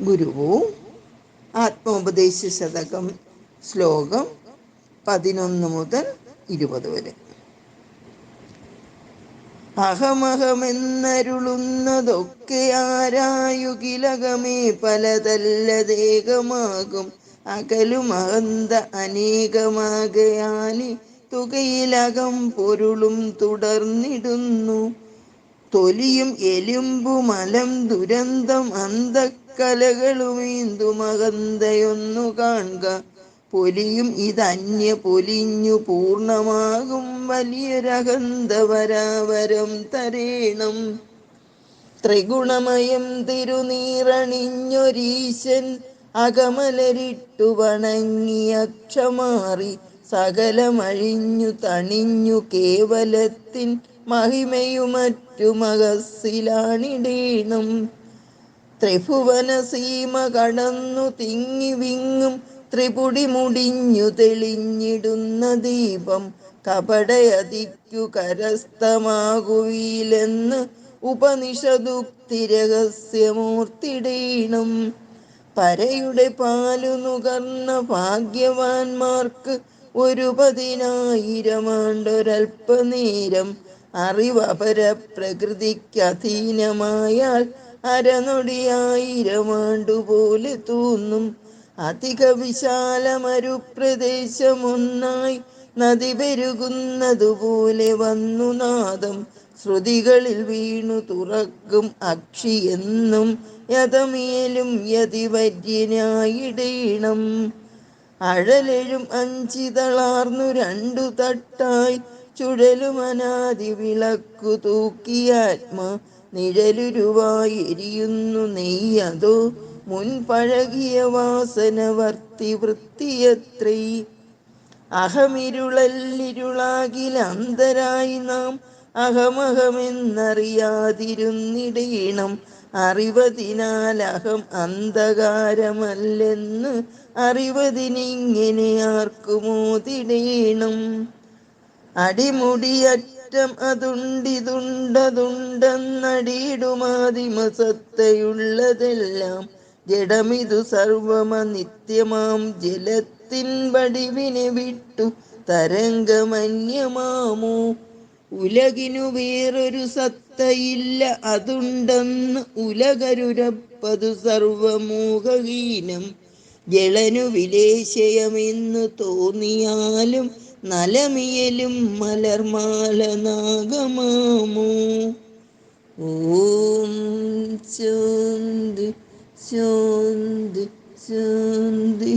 ഗുരുവും ആത്മോപദേശ ശതകം ശ്ലോകം പതിനൊന്ന് മുതൽ ഇരുപത് വരെ. അഹമഹമെന്നരുളുന്നതൊക്കെ ആരായുകിലകമേ പലതല്ലതേകമാകും അകലുമഹന്ത അനേകമാകയാലി തുകയിലകം പൊരുളും തുടർന്നിടുന്നു. തൊലിയും എലുമ്പുമലം ദുരന്തം അന്തക്കലകളുമീന്തുമകന്തയൊന്നു കാണുക. പൊലിയും ഇതന്യ പൊലിഞ്ഞു പൂർണമാകും വലിയൊരകന്ത വരാവരം തരേണം. ത്രിഗുണമയം തിരുനീറണിഞ്ഞൊരീശൻ അകമലരിട്ടു വണങ്ങിയക്ഷമാറി സകലമഴിഞ്ഞു തണിഞ്ഞു കേവലത്തിൻ മഹിമയുമറ്റു മകസ്സിലാണിടേണം ത്രിഭുവന സീമ കടന്നു തിങ്ങി വിങ്ങും ത്രിപുടി മുടിഞ്ഞു തെളിഞ്ഞിടുന്ന ദീപം കപടയതിക്കു കരസ്ഥമാകുവിലെന്ന് ഉപനിഷദുക്തി രഹസ്യമൂർത്തിടീണം പരയുടെ പാലു നുകർന്ന ഭാഗ്യവാന്മാർക്ക് ഒരു പതിനായിരമാണ്ടൊരൽപ്പനേരം അറിവപര പ്രകൃതിക്ക് അധീനമായാൽ അരനൊടിയായിരമാണ്ടുപോലെ തോന്നും. അധിക വിശാലമരു പ്രദേശമൊന്നായി നദി പെരുകുന്നതുപോലെ വന്നു നാദം. ശ്രുതികളിൽ വീണു തുറക്കും അക്ഷി എന്നും യഥമേലും യതിവര്യനായിടീണം. അഴലെഴും അഞ്ചിതളാർന്നു രണ്ടു തട്ടായി. ചുഴലുമനാതി വിളക്കു തൂക്കിയാത്മ നിഴലുരുവായി എരിയുന്നു നെയ്യതോ? മുൻപഴകിയ വാസന വർത്തി വൃത്തിയത്രേ. അഹമിരുളല്ലിരുളാകിൽ അന്തരായി നാം അഹമഹമെന്നറിയാതിരുന്നിടയിണം അറിവതിനാൽ അഹം അന്ധകാരമല്ലെന്ന് അറിവതിനിങ്ങനെ ആർക്കുമോതിടേണം അടിമുടിയറ്റം അതുണ്ടിതുണ്ടതുണ്ടെന്നടിയിടുമാതിമസത്തയുള്ളതെല്ലാം. ജഡമിതു സർവമ നിത്യമാം ജലത്തിൻ വടിവിനെ വിട്ടു തരംഗമന്യമാമോ. ഉലകിനു വേറൊരു സത്തയില്ല അതുണ്ടെന്ന് ഉലകരുരപ്പതു സർവമോഹഹീനം ജളനു വിലേശയമെന്നു തോന്നിയാലും നലമിയലും മലർമാല നാഗമാമോ. ഓം ചോന്ത് ശാന്തി